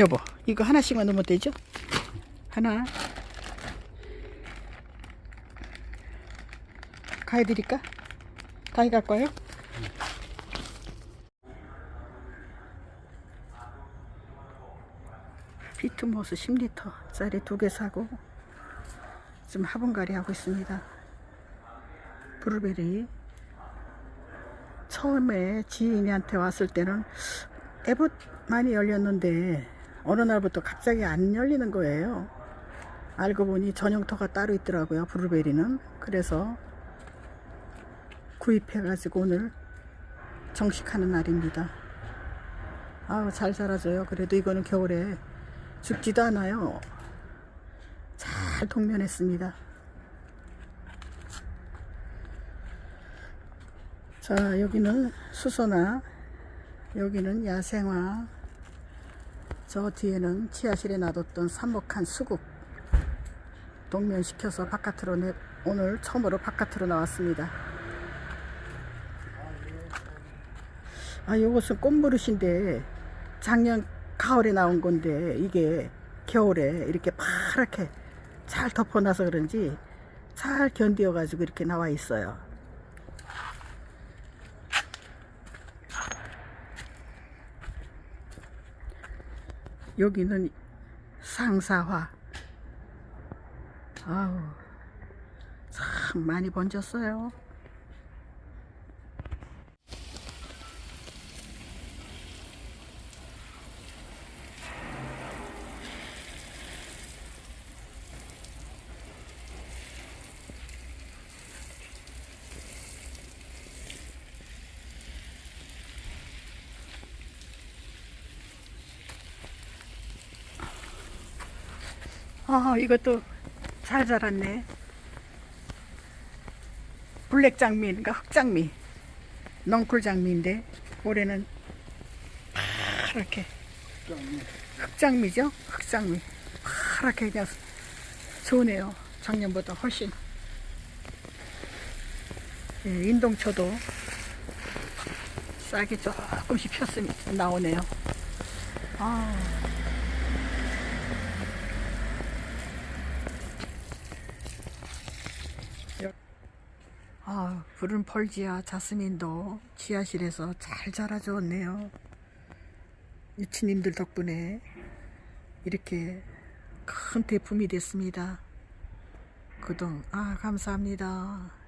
여보, 이거 하나씩만 넣으면 되죠? 하나. 가위 드릴까? 가위 갖고 와요? 비트모스 10리터 짜리 두 개 사고 지금 화분갈이 하고 있습니다. 브루베리 처음에 지인한테 왔을 때는 애붓 많이 열렸는데 어느 날부터 갑자기 안 열리는 거예요. 알고 보니 전용터가 따로 있더라고요. 브루베리는 그래서 구입해가지고 오늘 정식하는 날입니다. 아우 잘 자라줘요. 그래도 이거는 겨울에 죽지도 않아요. 잘 동면했습니다. 자 여기는 수소나 여기는 야생화 저 뒤에는 지하실에 놔뒀던 삽목한 수국. 동면시켜서 바깥으로 내, 오늘 처음으로 바깥으로 나왔습니다. 아 이것은 꽃무릇인데 작년 가을에 나온 건데 이게 겨울에 이렇게 파랗게 잘 덮어놔서 그런지 잘 견디어 가지고 이렇게 나와 있어요 여기는 상사화. 아우, 참 많이 번졌어요. 아, 이것도 잘 자랐네. 블랙 장미인가 흑장미. 넝쿨 장미인데 올해는 파랗게 흑장미 죠? 흑장미. 파랗게 그냥 좋네요. 작년보다 훨씬. 예, 인동초도 싹이 조금씩 폈으면 나오네요. 아. 아, 푸른 펄지아 자스민도 지하실에서 잘 자라줬네요. 유치님들 덕분에 이렇게 큰 대품이 됐습니다. 그동, 아, 감사합니다.